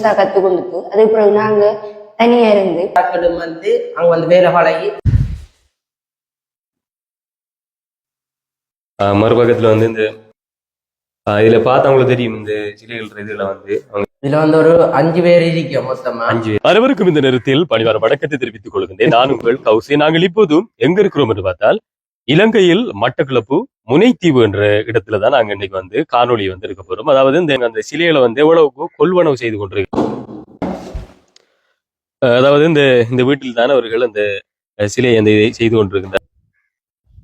முழுசா கத்து கொடுத்து அதுக்கு பிறகு நாங்க தனியா இருந்து வந்து அங்க வந்து வேலை பழகி மறுபக்கத்துல வந்து இந்த இதுல பார்த்தவங்களுக்கு தெரியும் இந்த சிலைகள் இதுல வந்து இதுல வந்து ஒரு அஞ்சு பேர் இருக்கோம் மொத்தமா. அஞ்சு அனைவருக்கும் இந்த நேரத்தில் பணிவார வணக்கத்தை தெரிவித்துக் கொள்கின்றேன். நான் உங்கள் கௌசி. நாங்கள் இப்போதும் எங்க இருக்கிறோம் என்று பார்த்தால் இலங்கையில் மட்டக்களப்பு முனைத்தீவு என்ற இடத்துல தான் நாங்கள் இன்னைக்கு வந்து காணொலி வந்து இருக்க போறோம். அதாவது இந்த அந்த சிலையில வந்து எவ்வளவு கொள்வனவு செய்து கொண்டிருக்கோம். அதாவது இந்த இந்த வீட்டில் தானே அவர்கள் அந்த சிலையை அந்த இதை செய்து கொண்டிருக்கின்றார்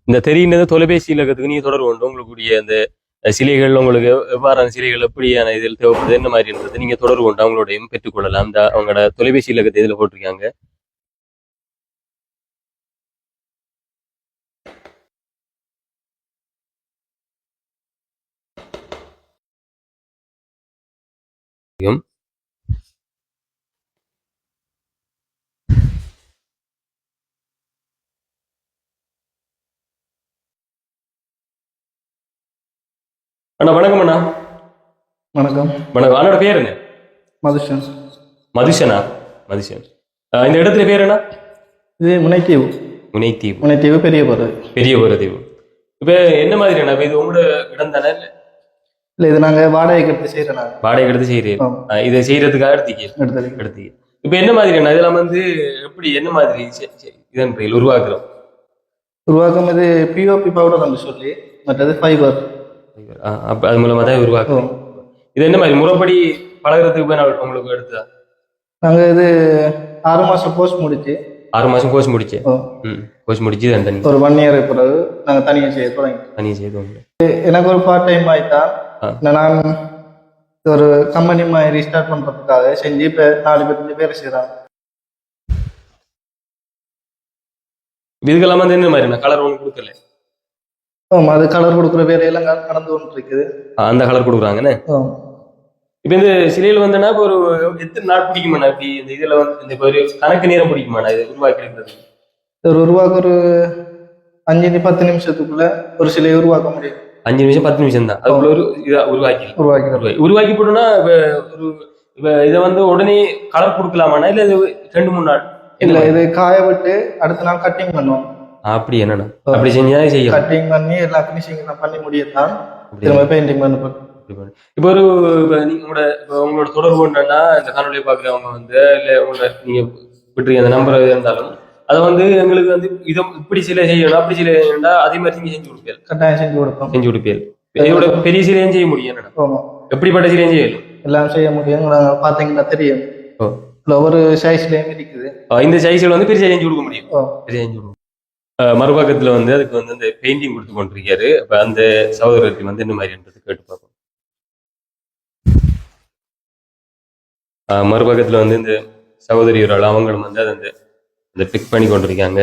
இந்த தெரியுன்றது தொலைபேசி இலக்கத்துக்கு நீங்கள் தொடர்பு கொண்டு உங்களுக்குரிய அந்த சிலைகள் உங்களுக்கு எவ்வாறான சிலைகள் எப்படியான இதில் தேவைப்படுது என்ன மாதிரின்றது நீங்க தொடர்பு கொண்டு அவங்களோடையும் பெற்றுக்கொள்ளலாம். இந்த அவங்களோட தொலைபேசி இலக்கத்தை இதில் போட்டிருக்காங்க. அண்ணா வணக்கம் அண்ணா. வணக்கம். வணக்கம். அண்ணோட பேர் என்ன மதுஷன்? மதுஷனா. மதுஷன் இந்த இடத்துல பேர் என்ன? இது முனைத்தீவு. முனைத்தீவு. முனைத்தீவு பெரிய பருவ பெரிய தீவு இப்ப என்ன மாதிரி அண்ணா இது உங்களோட இடம் தானே இல்ல இது நாங்கள் வாடகைக்கு எடுத்து செய்கிறோம் நாங்கள் வாடகை எடுத்து. அஹ், இதை செய்யறதுக்காக எடுத்தீங்க. எடுத்து எடுத்தீங்க. இப்ப என்ன மாதிரி அண்ணா இதெல்லாம் வந்து எப்படி என்ன மாதிரி இதன் பெயர் உருவாக்குறோம்? உருவாக்கம் இது பிஓபி பவுடர் வந்து சொல்லி மற்றது ஃபைபர் அஹ், அப்ப அது மூலமா தான் உருவாக்குறோம். இது என்ன மாதிரி முறைப்படி பழகுறதுக்கு போய் நான் உங்களுக்கு எடுத்தா நாங்கள் இது ஆறு மாதம் கோர்ஸ் முடிச்சு. ஆறு மாசம் கோர்ஸ் முடிச்சேன் ஓ, ம் கோர்ஸ் முடிச்சு தான் தனி ஒரு ஒன் இயர் பிறகு நாங்கள் தனியாக செய்ய தொடங்கி தனி செய்து வந்து எனக்கு ஒரு பார்ட் டைம் ஆயிட்டா. நான் ஒரு கம்பெனி மாதிரி ஸ்டார்ட் பண்ணுறதுக்காக செஞ்சு இப்போ நாலு பேர் அஞ்சு பேர் செய்கிறாங்க இதுக்கெல்லாம் வந்து என்ன மாதிரி கலர் ஒன்று கொடுக்கல. ஆமாம் அது கலர் கொடுக்குற வேலையெல்லாம் நட- நடந்து கொண்டு இருக்குது அந்த கலர் கொடுக்குறாங்கண்ணே இப்ப இந்த சிலையில் வந்தனா இப்போ ஒரு எத்தனை நாள் பிடிக்குமாண்ணா? இப்படி இந்த இதுல வந்து இந்த ஒரு கணக்கு நேரம் பிடிக்குமாண்ணா? இது உருவாக்கி இருக்கிறது ஒரு உருவாக்க ஒரு அஞ்சு பத்து நிமிஷத்துக்குள்ள ஒரு சிலையை உருவாக்க முடியும். அஞ்சு நிமிஷம் பத்து நிமிஷம் தான் அதுக்குள்ள ஒரு இதா உருவாக்கி உருவாக்கி உருவாக்கி போட்டோம்னா ஒரு இப்ப இதை வந்து உடனே கலர் கொடுக்கலாமாண்ணா? இல்ல இது ரெண்டு மூணு நாள்? இல்ல இது காய விட்டு அடுத்த நாள் கட்டிங் பண்ணுவோம். அப்படி என்னண்ணா? அப்படி செஞ்சா செய்யலாம். கட்டிங் பண்ணி எல்லா ஃபினிஷிங் பண்ணி முடியத்தான். திரும்ப பெயிண்டிங் பண்ண. இப்போ ஒரு உங்களோட உங்களோட தொடர்பு என்னன்னா இந்த காணொலியை பார்க்குறவங்க வந்து இல்ல உங்களோட நீங்க விட்டுருக்க அந்த நம்பர் இருந்தாலும் அதை வந்து எங்களுக்கு வந்து இதை இப்படி சிலை செய்யணும் அப்படி சிலை செய்யணும்னா அதே மாதிரி நீங்க செஞ்சு கொடுப்பீங்க கட்டாயம் செஞ்சு கொடுப்போம். செஞ்சு கொடுப்பீங்க இதோட பெரிய சிலையும் செய்ய முடியும் என்னடா? எப்படிப்பட்ட சிலையும் செய்யலாம் எல்லாம் செய்ய முடியும் பாத்தீங்கன்னா தெரியும். ஒவ்வொரு சைஸ்லயும் இருக்குது. இந்த சைஸ்ல வந்து பெரிய செஞ்சு கொடுக்க முடியும். பெரிய செஞ்சு கொடுக்கும் மறுபக்கத்துல வந்து அதுக்கு வந்து இந்த பெயிண்டிங் கொடுத்து கொண்டிருக்காரு. அப்ப அந்த சகோதரருக்கு வந்து என்ன மாதிரின்றது கேட்டு பார்ப்போம். மறுபக்கத்துல வந்து இந்த சகோதரி ஒரு அவங்களும் வந்து அதை அந்த இந்த பிக் பண்ணி கொண்டிருக்காங்க.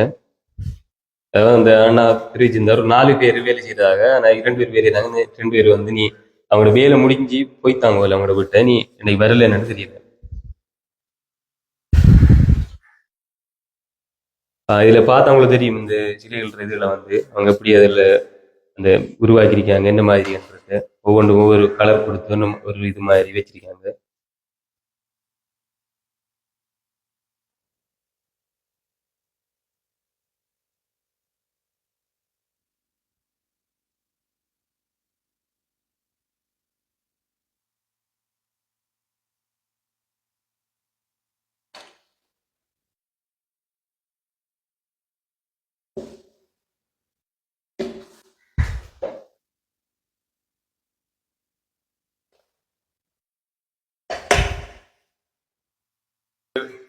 அதாவது அந்த அண்ணா பிரிச்சு ஒரு நாலு பேர் வேலை செய்தாங்க நான் இரண்டு பேர் வேலை செய்தாங்க ரெண்டு பேர் வந்து நீ அவங்களோட வேலை முடிஞ்சு போய்த்தாங்க அவங்கள அவங்களோட விட்ட. நீ இன்னைக்கு வரல என்னன்னு தெரியல. இதுல பார்த்தவங்களுக்கு தெரியும் இந்த சிலைகள் இதுல வந்து அவங்க எப்படி அதுல அந்த உருவாக்கியிருக்காங்க என்ன மாதிரின்றது ஒவ்வொன்றும் ஒவ்வொரு கலர் கொடுத்து ஒரு இது மாதிரி வச்சிருக்காங்க.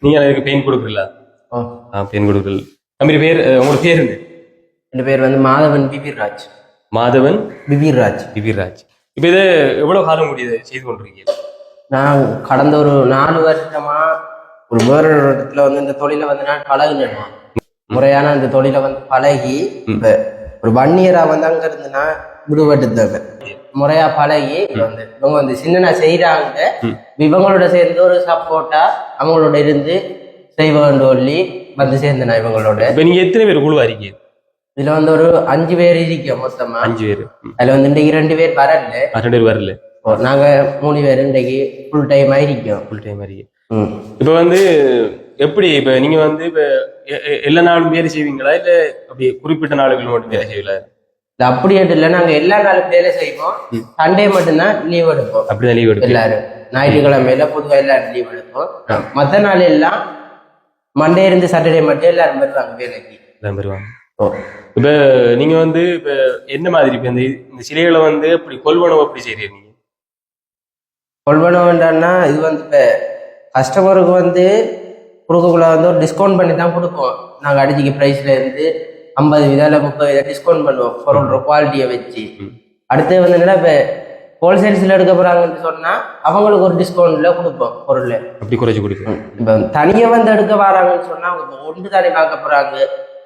நீங்க எனக்கு பெயின் கொடுக்குறல ஓ பெயின் கொடுக்குறல தம்பி பேர் உங்களோட பேர் என் பேர் வந்து மாதவன் பிபிராஜ் மாதவன் பிபிராஜ் விபிராஜ் இப்போ இது எவ்வளவு காலம் முடியுது செய்து கொண்டிருக்கீங்க? நான் கடந்த ஒரு நாலு வருஷமா ஒரு வேற இடத்துல வந்து இந்த தொழிலை வந்து நான் பழகினேன். முறையான அந்த தொழிலை வந்து பழகி இப்ப ஒரு ஒன் இயரா வந்து அங்க இருந்து நான் விடுபட்டு முறையா பழகி வந்து இவங்க வந்து சின்ன செய்யறாங்க இவங்களோட சேர்ந்து ஒரு சப்போர்ட்டா அவங்களோட இருந்து செய்வேன் சொல்லி வந்து சேர்ந்தேன் இவங்களோட. இப்போ நீங்க எத்தனை பேர் குழுவா இருக்கீங்க? இதுல வந்து ஒரு அஞ்சு பேர் இருக்கோம் மொத்தமா. அஞ்சு பேர். அதுல வந்து இன்றைக்கு ரெண்டு பேர் வரல. ரெண்டு பேர் வரல. நாங்க மூணு பேர் இன்றைக்கு ஃபுல் டைம் ஆயிருக்கோம் ஃபுல் டைம் மாதிரி ம். இப்போ வந்து எப்படி இப்போ நீங்க வந்து இப்போ எல்லா நாளும் வேலை செய்வீங்களா? இல்ல அப்படி குறிப்பிட்ட நாளுகள் மட்டும் வேலை செய்வீங்களா? இது அப்படி இல்லை நாங்க எல்லா நாளும் வேலை செய்வோம் சண்டே மட்டும்தான் லீவ் எடுப்போம். அப்படிதான் லீவ் எடுப்பீங்க. எல்லாரும். ஞாயிற்றுக்கிழமையில பொதுவாக எல்லாரும் லீவ் எடுப்போம். மற்ற நாள் எல்லாம் மண்டே இருந்து சாட்டர்டே மட்டும் எல்லாரும் வருவாங்க வேலைக்கு. தான் பெறுவாங்க ஓ இப்ப நீங்க வந்து இப்ப என்ன மாதிரி இப்ப இந்த இந்த சிலைகளை வந்து அப்படி கொள்வனவு அப்படி செய்றீங்க? கொள்வனவுன்றன்னா இது வந்து இப்போ கஸ்டமருக்கு வந்து கொடுக்கக்குள்ள வந்து ஒரு டிஸ்கவுண்ட் பண்ணி தான் கொடுப்போம். நாங்கள் அடிச்சிக்க ப்ரைஸ்ல இருந்து ஐம்பது வீதம் இல்லை முப்பது வீதம் டிஸ்கவுண்ட் பண்ணுவோம். பொருளோட குவாலிட்டியை வச்சு. அடுத்து வந்து என்னன்னா இப்போ ஹோல்சேல்ஸில் எடுக்க போகிறாங்கன்னு சொன்னால் அவங்களுக்கு ஒரு டிஸ்கவுண்ட்டில் கொடுப்போம் பொருள். அப்படி குறைச்சு கொடுப்பீங்க இப்போ தனியாக வந்து எடுக்க வராங்கன்னு சொன்னால் அவங்க ஒன்று தானே பார்க்க போகிறாங்க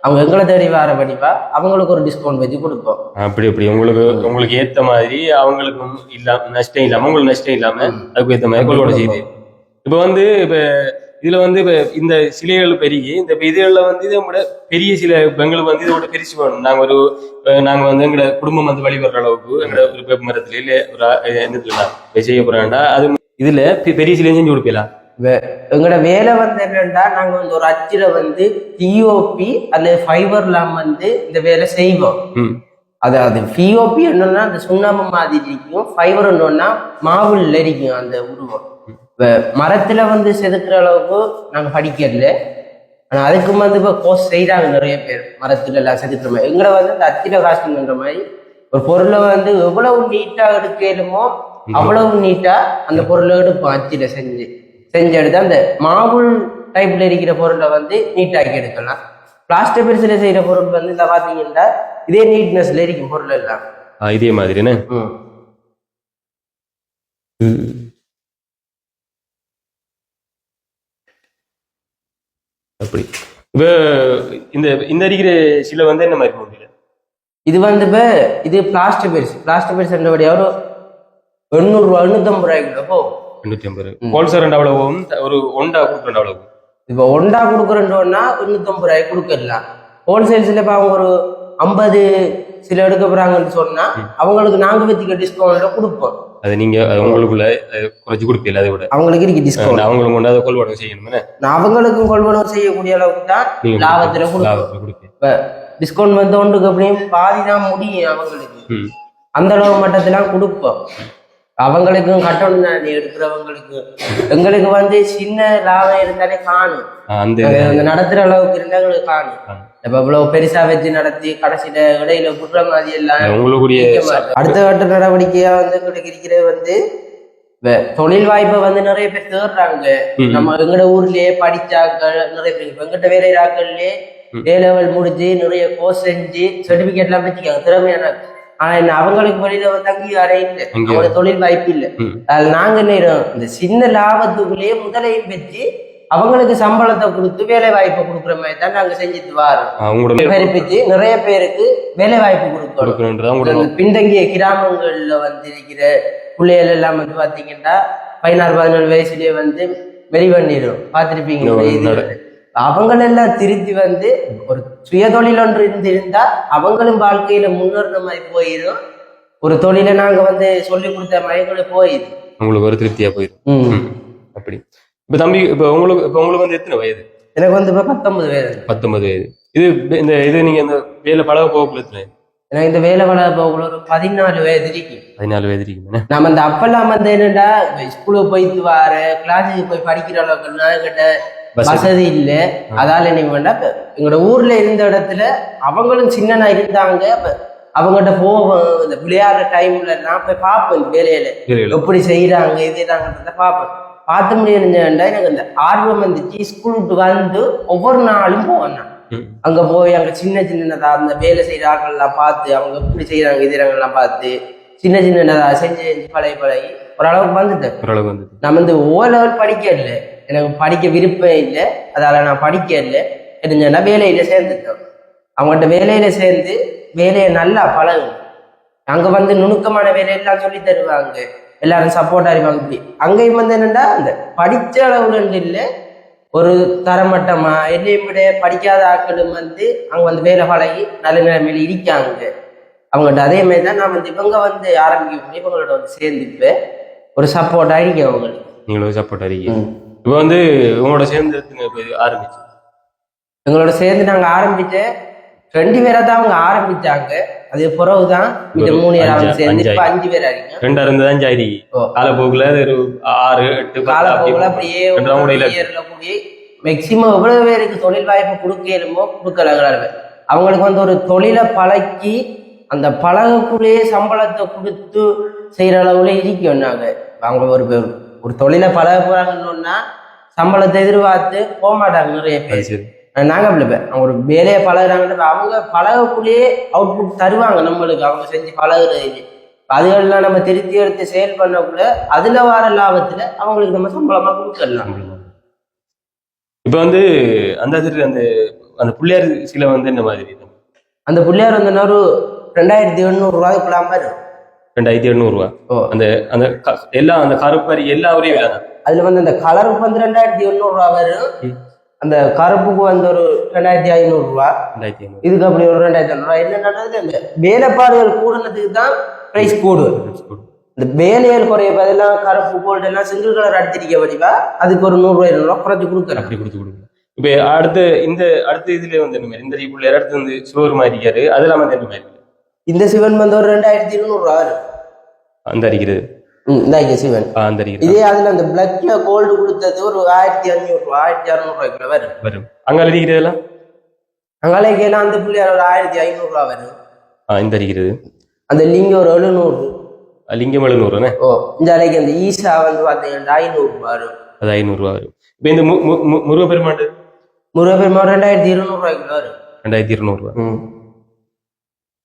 அவங்க எங்களை தேடி வர படிப்பா அவங்களுக்கு ஒரு டிஸ்கவுண்ட் வச்சு கொடுப்போம். அப்படி அப்படி. உங்களுக்கு உங்களுக்கு ஏத்த மாதிரி அவங்களுக்கும் இல்லாம நஷ்டம் இல்லாம உங்களுக்கு நஷ்டம் இல்லாம அதுக்கு ஏத்த மாதிரி கொள்வனை செய்யுது இப்ப வந்து இப்ப இதுல வந்து இந்த சிலைகள் பெருகி இந்த இதுல வந்து இதை விட பெரிய சில இப்ப எங்களுக்கு வந்து இதோட பெருசு வேணும் நாங்க ஒரு நாங்க வந்து எங்களோட குடும்பம் வந்து வழிபடுற அளவுக்கு எங்களோட ஒரு வேப்ப மரத்துல இல்ல ஒரு இப்ப செய்ய போறாண்டா அது இதுல பெரிய சிலையும் செஞ்சு கொடுப்பீங்களா? எங்களோட வேலை வந்து என்னன்னா நாங்க வந்து ஒரு அச்சில வந்து டிஓபி அல்லது ஃபைபர்லாம் வந்து இந்த வேலை செய்வோம். அதாவது பிஓபி என்னன்னா அந்த சுண்ணாம்பு மாதிரி இருக்கும். ஃபைபர் என்னன்னா இருக்கும் அந்த உருவம். வே- மரத்துல வந்து செதுக்குற அளவுக்கு நாங்க படிக்கல. ஆனா அதுக்கு வந்து இப்போ கோர்ஸ் செய்றாங்க நிறைய பேர். மரத்துல எல்லாம் செதுக்குற மாதிரி. எங்களை வந்து இந்த அச்சில காஸ்டிங்ன்ற மாதிரி ஒரு பொருளை வந்து எவ்வளவு நீட்டா எடுக்கலுமோ அவ்வளவு நீட்டா அந்த பொருளை எடுப்போம். அச்சில செஞ்சு. செஞ்சு எடுத்து அந்த மாவுள் டைப்ல இருக்கிற பொருளை வந்து நீட்டாக்கி எடுக்கலாம். பிளாஸ்டிக் பெருசுல செய்யற பொருள் வந்து இந்த பாத்தீங்கன்னா இதே நீட்னஸ்ல இருக்கும் பொருள் எல்லாம் இதே மாதிரி என்ன ம். அப்படி இப்ப இந்த இந்த அடிக்கிற சிலை வந்து என்ன மாதிரி போகுது இது வந்து இப்ப இது பிளாஸ்டிக் பெருசு பிளாஸ்டிக் பெருசு என்றபடியா ஒரு எண்ணூறு ரூபா எண்ணூத்தம்பது. ரூபாய்க்கு போகும் எண்ணூத்தி ஐம்பது ஹோல்சேல் ரெண்டு அவ்வளவும் ஒரு ஒண்டா கொடுக்க ரெண்டு அவ்வளவு இப்போ ஒண்டா கொடுக்குறோன்னா எண்ணூத்தம்பது ரூபாய்க்கு கொடுக்கலாம் ஹோல்சேல்ஸ்ல இப்போ அவங்க ஒரு ஐம்பது சில எடுக்க போறாங்கன்னு சொன்னா அவங்களுக்கு நாங்க வச்சுக்க டிஸ்கவுண்ட்ல கொடுப்போம். அது நீங்க உங்களுக்குள்ள குறைச்சு கொடுப்பீங்க அதை விட? அவங்களுக்கு இருக்கு டிஸ்கவுண்ட் அவங்களுக்கு கொண்டு அதை கொள்வடம் செய்யணும் நான் அவங்களுக்கும் கொள்வனவு செய்யக்கூடிய அளவுக்கு தான் லாபத்துல இப்போ டிஸ்கவுண்ட் வந்த ஒன்றுக்கு அப்படியும் பாதி தான் முடியும் அவங்களுக்கு. அந்த அளவு மட்டத்தெல்லாம் கொடுப்போம். அவங்களுக்கும் கட்டணும் தான் எடுக்கிறவங்களுக்கு. எங்களுக்கு வந்து சின்ன லாபம் இருந்தாலே காணும். அந்த நடத்துற அளவுக்கு இருந்தா எங்களுக்கு காணும். இப்ப இவ்வளவு பெருசா வச்சு நடத்தி கடைசியில இடையில குற்ற மாதிரி எல்லாம் உங்களுக்குரிய. அடுத்த கட்ட நடவடிக்கையா வந்து எங்களுக்கு இருக்கிறது வந்து தொழில் வாய்ப்பை வந்து நிறைய பேர் தேடுறாங்க. நம்ம எங்கட ஊர்லயே படிச்சாக்கள் நிறைய பேர் இப்ப எங்கிட்ட வேலை ஆக்கள்லயே. ஏ லெவல் முடிச்சு நிறைய கோர்ஸ் செஞ்சு சர்டிபிகேட் எல்லாம் வச்சுக்காங்க திறமையான ஆனா என்ன அவங்களுக்கு வெளியில வந்து அங்கீகாரம் இல்லை. அவங்களோட தொழில் வாய்ப்பு இல்லை நாங்க என்ன? இந்த சின்ன லாபத்துக்குள்ளேயே முதலையும் வச்சு அவங்களுக்கு சம்பளத்தை கொடுத்து வேலை வாய்ப்பு கொடுக்குற மாதிரி தான் நாங்க செஞ்சுட்டு வரோம். பெருப்பிச்சு நிறைய பேருக்கு வேலை வாய்ப்பு கொடுக்கணும் பின்தங்கிய கிராமங்கள்ல வந்து இருக்கிற பிள்ளைகள் எல்லாம் வந்து பாத்தீங்கன்னா பதினாறு பதினேழு வயசுலயே வந்து வெளிவண்ணிடும் பார்த்திருப்பீங்க. அவங்களெல்லாம் திருத்தி வந்து ஒரு சுயதொழில் ஒன்று இருந்திருந்தா அவங்களும் வாழ்க்கையில முன்னேறின மாதிரி போயிடும் ஒரு தொழிலை நாங்க வந்து சொல்லி கொடுத்த மாதிரி போயிடுது உங்களுக்கு ஒரு திருப்தியா போயிடும். அப்படி. இப்ப தம்பி இப்ப உங்களுக்கு இப்ப உங்களுக்கு வந்து எத்தனை வயது? எனக்கு வந்து இப்ப பத்தொன்பது வயது. பத்தொன்பது வயது. இது இந்த இது நீங்க இந்த வேலை பழக போகக்குள்ள எத்தனை? எனக்கு இந்த வேலை வளர போகல ஒரு பதினாலு வயது இருக்கு. பதினாலு வயது இருக்கீங்க நம்ம அந்த அப்பெல்லாம் வந்து என்னடா ஸ்கூலுக்கு போயிட்டு வர கிளாஸுக்கு போய் படிக்கிற அளவுக்கு என்கிட்ட வசதி. இல்ல. அதால என்ன வேண்டாம் எங்களோட ஊர்ல இருந்த இடத்துல அவங்களும் சின்னனா இருந்தாங்க. அவங்ககிட்ட போவோம் இந்த விளையாடுற டைம்ல நான் போய் பார்ப்பேன் இந்த வேலையில. எப்படி செய்யறாங்க இது பார்ப்பேன். பார்த்து முடியுதுண்டா எனக்கு அந்த ஆர்வம் வந்துச்சு. ஸ்கூல் விட்டு வந்து ஒவ்வொரு நாளும் போவேன். அங்க போய் அங்க சின்ன சின்னதா அந்த வேலை செய்யற ஆட்கள்லாம் பார்த்து அவங்க எப்படி செய்யறாங்க இதுறாங்கலாம் பார்த்து சின்ன சின்னதா செஞ்சு செஞ்சு பழகி பழகி ஓரளவுக்கு வந்துட்டேன். ஓரளவு வந்து நம்ம இந்த ஓ லெவல் படிக்க இல்லை. எனக்கு படிக்க விருப்பம் இல்லை. அதால நான் படிக்க இல்லை. தெரிஞ்சேன்னா வேலையில சேர்ந்துட்டோம் அவங்கள்ட்ட வேலையில சேர்ந்து வேலையை நல்லா பழகும் அங்க வந்து நுணுக்கமான வேலையெல்லாம் சொல்லி தருவாங்க. எல்லாரும் சப்போர்ட் அறிவாங்க இப்படி. அங்கேயும் வந்து என்னன்னா அந்த படிச்ச அளவுல இல்லை ஒரு தரமட்டமா என்னையும் விட படிக்காத ஆட்களும் வந்து அங்க வந்து வேலை பழகி நல்ல நிலைமையில இருக்காங்க. அவங்கள்ட்ட அதே மாதிரி தான் நான் வந்து இவங்க வந்து ஆரம்பிக்க இவங்களோட வந்து சேர்ந்துப்பேன் ஒரு சப்போர்ட் ஆகிக்க அவங்களுக்கு. நீங்களும் சப்போர்ட் இருக்கீங்க. இப்போ வந்து உங்களோட சேர்ந்து ஆரம்பிச்சு. எங்களோட சேர்ந்து நாங்க ஆரம்பிச்ச ரெண்டு பேரா தான் அவங்க ஆரம்பிச்சாங்க. அது பிறகுதான் இந்த ஒரு மூணு அஞ்சு- சேர்ந்து இப்ப. அஞ்சு பேர் ஆகிங்க ரெண்டா இருந்ததான் ஜாயிரி ஓ. காலப்போக்குல ஒரு ஆறு எட்டு காலப்போக்கில் அப்படி அப்படியே ரெண்டு round இல- இயர்ல கூடி மேக்சிமம் எவ்வளவு பேருக்கு தொழில் வாய்ப்பு கொடுக்கலுமோ கொடுக்கலாங்கிறாங்க அவங்களுக்கு வந்து ஒரு தொழிலை பழக்கி அந்த பழகக்குள்ளேயே சம்பளத்தை கொடுத்து செய்யற அளவுல இருக்கோம் நாங்க. அவங்க ஒரு ஒரு தொழிலை பழக போறாங்கன்னா சம்பளத்தை எதிர்பார்த்து போக மாட்டாங்க நிறைய பேர். சரி நாங்க அப்படி இல்லை அவங்க ஒரு வேலையை பழகுறாங்கன்னு அவங்க பழகக்குள்ளேயே அவுட்புட் தருவாங்க நம்மளுக்கு அவங்க செஞ்சு பழகுறது அதுகளெல்லாம் நம்ம திருத்தி எடுத்து சேல் பண்ணக்குள்ள அதுல வர லாபத்துல அவங்களுக்கு நம்ம சம்பளமா கொடுத்துடலாம். இப்போ வந்து அந்த அந்த அந்த பிள்ளையார் சிலை வந்து இந்த மாதிரி அந்த பிள்ளையார் வந்து ஒரு ரெண்டாயிரத்தி எண்ணூறு ரூபாய்க்குள்ள வரும் ரெண்டாயிரத்தி எண்ணூறுவா ஓ. அந்த அந்த எல்லாம் அந்த கருப்பரி எல்லாம் ஒரே அதுல வந்து அந்த கலருக்கு வந்து ரெண்டாயிரத்தி ரூபா வரும். அந்த கருப்புக்கு வந்து ஒரு ரெண்டாயிரத்தி ஐநூறு ரூபா. ரெண்டாயிரத்தி ஐநூறு. இதுக்கு அப்படி ஒரு ரெண்டாயிரத்தி ஐநூறு ரூபா. என்னன்றது அந்த வேலைப்பாடுகள் கூடுனதுக்கு தான் பிரைஸ் கூடும் இந்த வேலைகள் குறைய பதிலாக கருப்பு கோல்டு எல்லாம் சிங்கிள் கலர் அடிச்சிருக்க வடிவா? அதுக்கு ஒரு நூறு ரூபாய் ரூபா குறைச்சு கொடுக்குறேன் அப்படி கொடுத்து கொடுங்க. இப்போ அடுத்து இந்த அடுத்த இதுல வந்து என்ன மாதிரி? இந்த பிள்ளையார் அடுத்து வந்து சோறு மாதிரி இருக்காரு அது இல்லாம வந்து என்ன மாதிரி? இந்த சிவன் வந்து ஒரு ரெண்டாயிரத்தி இருநூறு ரூபா வரும். அந்த அடிக்கிறது. இதே அதுல அந்த பிளக்ல கோல்டு கொடுத்தது ஒரு ஆயிரத்தி அஞ்சூறு ரூபா ஆயிரத்தி அறுநூறு ரூபாய்க்குள்ள வரும். வரும். அங்க அடிக்கிறதெல்லாம் அங்காலைக்கெல்லாம் அந்த புள்ளியார் ஒரு ஆயிரத்தி ஐநூறு ரூபா வரும். இந்த அடிக்கிறது அந்த லிங்கம் ஒரு எழுநூறு. லிங்கம் எழுநூறுண்ணே ஓ இந்த அலைக்கு அந்த ஈசா வந்து பார்த்தீங்கன்னா ஐநூறு ரூபா வரும். அது ஐநூறுரூவா வரும். இப்போ இந்த முருகப்பெருமாண்டு முருகப்பெருமா ரெண்டாயிரத்தி இருநூறு ரூபாய்க்குள்ள வரும். ரெண்டாயிரத்தி இருநூறுவா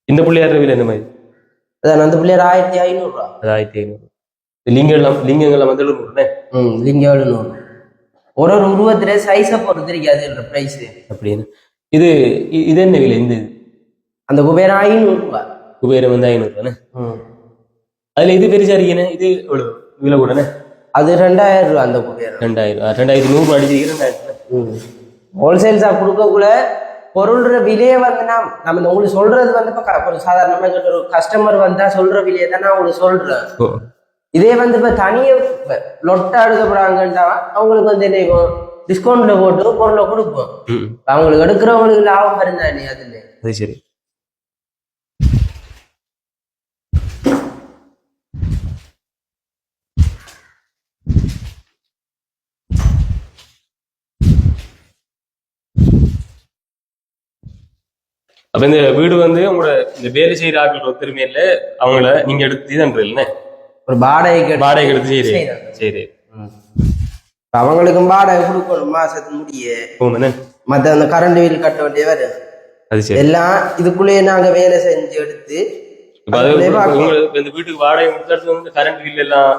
இந்த பிள்ளையார் விலை இந்த மாதிரி? அதான் அந்த பிள்ளையார் ஆயிரத்தி ஐநூறு ரூபா. அது ஆயிரத்தி ஐநூறு. லிங்கம் எல்லாம் லிங்கங்கள் வந்து எழுநூறுண்ணே ம் லிங்கம் எழுநூறு ஒரு ஒரு உருவத்துல சைஸை பொறுத்து இருக்காது பிரைஸ் அப்படின்னு. இது இது என்ன விலை? இந்த இது? அந்த குபேரம் ஐநூறு ரூபா. குபேரம் வந்து ஐநூறுவாண்ணே ம். அதுல இது பெருசா இருக்கேனே இது எவ்வளவு? விலை கூடண்ணே அது ரெண்டாயிரம் ரூபா அந்த குபேரம் ரெண்டாயிரம் ரெண்டாயிரத்தி நூறு அடிச்சிருக்கேன் ரெண்டாயிரத்தி ஹோல்சேல்ஸா கொடுக்கக்குள்ள பொருள்ற விலையை வந்து நான் நம்ம உங்களுக்கு சொல்றது வந்து இப்போ ஒரு சாதாரணமாக ஒரு கஸ்டமர் வந்தா சொல்ற விலையை தான் நான் உங்களுக்கு சொல்றேன். இதே வந்து இப்போ தனியாக லொட்டா எடுக்க போறாங்கன்றா அவங்களுக்கு வந்து என்ன செய்வோம்? டிஸ்கவுண்ட்ல போட்டு பொருளை கொடுப்போம். அவங்களுக்கு எடுக்கிறவங்களுக்கு லாபம் இருந்தானே அதுல? அது சரி. அப்ப இந்த வீடு வந்து உங்களோட இந்த வேலை செய்யற ஆட்கள் ஒத்துருமே இல்ல அவங்கள நீங்க எடுத்து தான் இல்லைண்ணே ஒரு வாடகைக்கு வாடகை எடுத்து. சரி. இப்ப அவங்களுக்கும் வாடகை கொடுக்கணும் மாசத்துக்கு முடிய. மத்த அந்த கரண்ட் பில் கட்ட வேண்டிய வரும் சரி. எல்லாம் இதுக்குள்ளேயே நாங்க வேலை செஞ்சு எடுத்து இந்த வீட்டுக்கு வாடகை கொடுத்தது வந்து கரண்ட் பில் எல்லாம்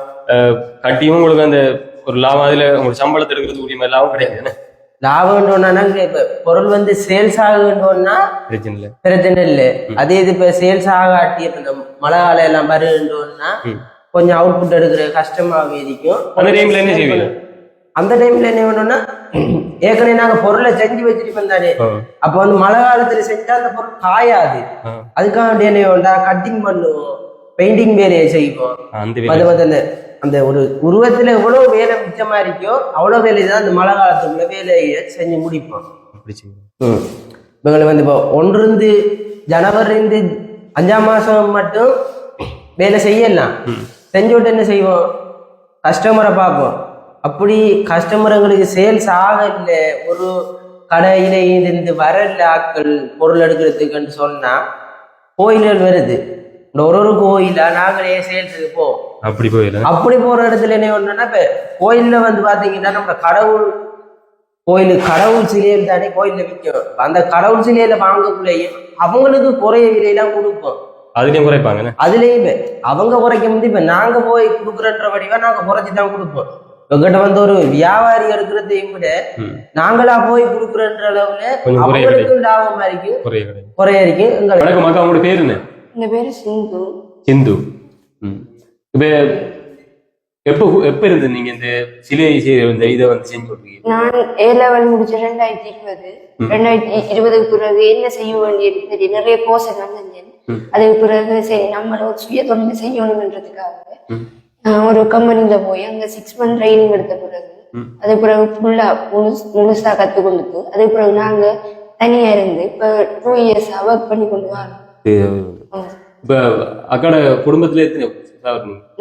கட்டியும் உங்களுக்கு அந்த ஒரு லாபம் அதுல உங்களுக்கு சம்பளத்தை எடுக்கிறது உரிமை லாபம் கிடையாதுண்ணே லாபம்ன்றோன்னா இப்ப பொருள் வந்து சேல்ஸ் ஆகுன்றோன்னா பிரச்சனை இல்லை. பிரச்சனை இல்லை. அதே இது இப்ப சேல்ஸ் ஆகாட்டி இப்ப இந்த மழை காலம் எல்லாம் வருன்றோன்னா ம். கொஞ்சம் அவுட்புட் எடுக்கிற கஷ்டமாக இருக்கும் அந்த டைம்ல என்ன செய்வீங்க? அந்த டைம்ல என்ன பண்ணோம்னா ஏற்கனவே நாங்க பொருளை செஞ்சு வச்சிருப்போம் தானே. அப்ப வந்து மழை காலத்துல செஞ்சா அந்த பொருள் காயாது. அதுக்காக என்ன வேண்டா கட்டிங் பண்ணுவோம் பெயிண்டிங் வேலையை செய்வோம். அது வந்து அந்த அந்த ஒரு உருவத்துல எவ்வளவு வேலை மிச்சமா இருக்கோ அவ்வளவு வேலை தான் அந்த மழை காலத்துக்குள்ள வேலையை செஞ்சு முடிப்போம். இவங்களை வந்து இப்போ ஒன்றிருந்து ஜனவரிந்து அஞ்சாம் மாசம் மட்டும் வேலை செய்யலாம். செஞ்சு விட்டு என்ன செய்வோம். கஸ்டமரை பார்ப்போம். அப்படி கஸ்டமர் எங்களுக்கு சேல்ஸ் ஆகல. ஒரு கடையில இருந்து வரல ஆட்கள் பொருள் எடுக்கிறதுக்குன்னு சொன்னா கோயில்கள் வருது. இந்த ஒரு ஒரு கோயிலா நாங்களே சேல்ஸுக்கு போவோம். அப்படி போயிடல அப்படி போற இடத்துல என்ன ஒண்ணுன்னா இப்ப கோயில்ல வந்து பாத்தீங்கன்னா நம்ம கடவுள் கோயில் கடவுள் சிலையில் தானே கோயில்ல விற்கும். அந்த கடவுள் சிலையில வாங்கக்குள்ளேயும் அவங்களுக்கு குறைய விலையெல்லாம் கொடுப்போம். அதுலயும் குறைப்பாங்கண்ணே அதுலயும். இப்ப அவங்க குறைக்க முடியும். இப்ப நாங்க போய் கொடுக்குறன்ற வடிவா நாங்க குறைச்சி தான் கொடுப்போம். எங்கிட்ட வந்து ஒரு வியாபாரி எடுக்கிறதையும் விட. நாங்களா போய் கொடுக்குறன்ற அளவுல கொஞ்சம் குறைய அவங்களுக்கும் லாபமா இருக்கும் குறைய இருக்கும் எங்களுக்கு வணக்கம் அக்கா உங்களோட பேரு என்ன? இந்த பேரு சிந்து. சிந்து. இப்ப எப்ப எப்ப இருந்து நீங்க இந்த சிலை செய்ய இந்த இதை வந்து செஞ்சு கொடுத்தீங்க? நான் ஏ லெவல் முடிச்ச ரெண்டாயிரத்தி இருபது. ரெண்டாயிரத்தி இருபதுக்கு பிறகு என்ன செய்ய வேண்டியது நிறைய கோர்ஸ் எல்லாம் அதுக்கு பிறகு சரி நம்மள ஒரு சுய தொழில் செய்யணும்ன்றதுக்காக ஒரு கம்பெனில போய் அங்க சிக்ஸ் மந்த் ட்ரைனிங் எடுத்த பிறகு. அது பிறகு ஃபுல்லா முழுசு முழுசா கத்து கொடுத்து அது பிறகு நாங்க தனியா இருந்து இப்ப டூ இயர்ஸா ஒர்க் பண்ணி கொண்டு வரோம். இப்ப அக்காட குடும்பத்துல எத்தனை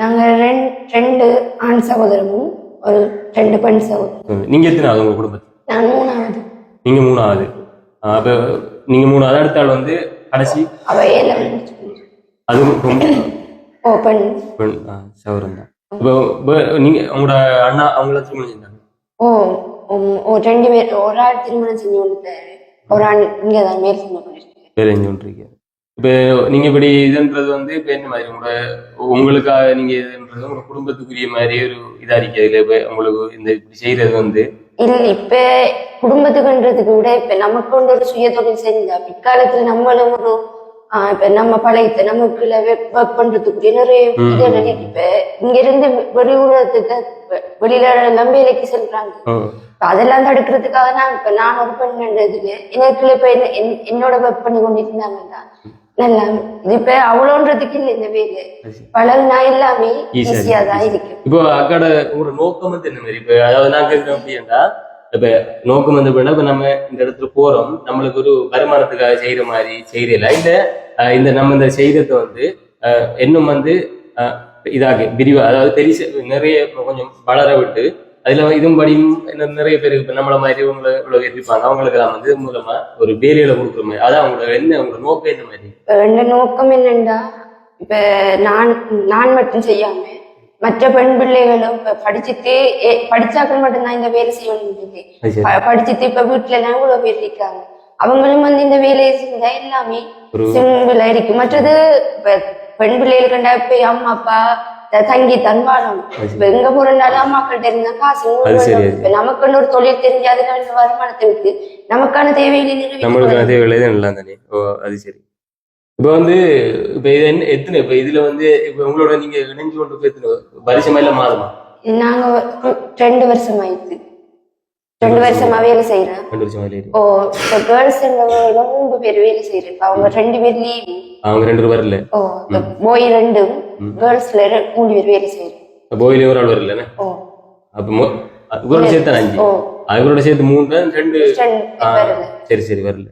நாங்க ரெண்டு ரெண்டு ஆண் சகோதரமும் ஒரு ரெண்டு பெண் சகோதரம் நீங்க எத்தனை ஆகுது உங்க குடும்பத்துல? நான் மூணாவது. நீங்க மூணாவது. அப்ப நீங்க மூணாவது அடுத்த ஆள் வந்து கடைசி? அவ ஏழாவது அதுவும் ரொம்ப ஓ பெண் சௌரம் தான். இப்போ நீங்க உங்களோட அண்ணா அவங்கள திருமணம் செஞ்சாங்க? ஓ ஓ ரெண்டு பேர் ஒரு ஆள் திருமணம் செஞ்சு கொடுத்தாரு. ஒரு ஆள் இங்கே தான் மேல் செஞ்சு பண்ணிருக்காரு வேற எங்க இப்போ நீங்க இப்படி இதுன்றது வந்து இப்போ என்ன மாதிரி? உங்களோட உங்களுக்காக நீங்க இதுன்றது உங்க குடும்பத்துக்குரிய மாதிரி ஒரு இதா இருக்கிறது இப்போ உங்களுக்கு இந்த இப்படி செய்யறது வந்து இல்ல இப்ப குடும்பத்துக்குன்றதுக்கு விட இப்ப நமக்கு ஒரு சுய தொழில் செஞ்சா பிற்காலத்துல நம்மளும் ஒரு இப்ப நம்ம பழையத்தை நமக்குள்ள ஒர்க் பண்றதுக்குரிய நிறைய இது இப்ப இங்க இருந்து வெளியூரத்துக்கு வெ- வெளியில எல்லாம் வேலைக்கு செல்றாங்க. இப்ப அதெல்லாம் தடுக்கிறதுக்காக நான் இப்ப நான் ஒரு பெண்ன்றதுல எனக்குள்ள இப்ப என்ன- என்- என்னோட ஒர்க் பண்ணி கொண்டிருந்தாங்கன்னா நல்லா இது இப்ப அவ்வளோன்றதுக்கு இல்லை இந்த வேலை பழகுனா எல்லாமே Easy ஆ ஈஸியா தான் இருக்கு. இருக்கு. இப்போ அக்காட உங்களோட நோக்கம் வந்து என்ன மாதிரி? இப்போ அதாவது நான் கேட்கிறேன் அப்படின்னா இப்ப நோக்கம் வந்து இப்ப நம்ம இந்த இடத்துல போறோம் நம்மளுக்கு ஒரு வருமானத்துக்காக செய்யற மாதிரி செய்யறல. இல்ல அஹ், இந்த நம்ம இந்த செய்யறதை வந்து இன்னும் வந்து இதாக விரிவா அதாவது பெரிய நிறைய கொஞ்சம் வளர விட்டு அதுல இதுவும் படியும் இன்னும் நிறைய பேர் இப்ப நம்மள மாதிரி இவங்களை இவ்வளவு இருப்பாங்க அவங்களுக்கு எல்லாம் வந்து இது மூலமா ஒரு வேலையில கொடுக்குற மாதிரி. அதான் அவங்களோட என்ன உங்களோட நோக்கம் என்ன மாதிரி? என்ன நோக்கம் என்னண்டா? இப்ப நான் நான் மட்டும் செய்யாம மற்ற பெண் பிள்ளைகளும் இப்ப படிச்சுட்டு படிச்சாக்கள் மட்டும்தான் இந்த வேலை செய்யணும் படிச்சுட்டு இப்ப வீட்டுல எல்லாம் இவ்வளவு பேர் இருக்காங்க. அவங்களும் வந்து இந்த வேலையை செஞ்சா எல்லாமே சிம்பிளா இருக்கு மற்றது இப்ப பெண் பிள்ளைகள் கண்டா இப்ப அம்மா அப்பா தங்கி தன் வாழணும் இப்ப எங்க போறனாலும் அம்மாக்கள்ட்ட இருந்தா காசு நமக்குன்னு ஒரு தொழில் தெரிஞ்சு வந்து வருமானத்தை விட்டு நமக்கான தேவைகளை நம்மளுக்கான தேவைகளை நல்லா தானே? ஓ அது சரி. இப்போ வந்து இப்போ இது என்ன எத்தனை இப்போ இதுல வந்து இப்போ உங்களோட நீங்க இணைஞ்சு கொண்டு போய் வருஷமா இல்ல மாதமா? நாங்க ரெண்டு வருஷம் ஆயிடுச்சு ரெண்டு வருஷமா வேலை செய்யறேன் ரெண்டு வருஷமா இல்லையா ஓ இப்போ கேர்ள்ஸ் மூணு பேர் வேலை செய்யறேன் அவங்க ரெண்டு பேர் லீவு அவங்க ரெண்டு பேரும் வரல. ஓ பாய் ரெண்டும் கேர்ள்ஸ்ல மூணு பேர் வேலை செய்யறேன் போயிலே ஒரு ஆள் வரலண்ணே ஓ. அப்போ இவரோட சேர்த்து அஞ்சு? அவரோட சேர்த்து மூணு ரெண்டு. ரெண்டு சரி சரி வரல.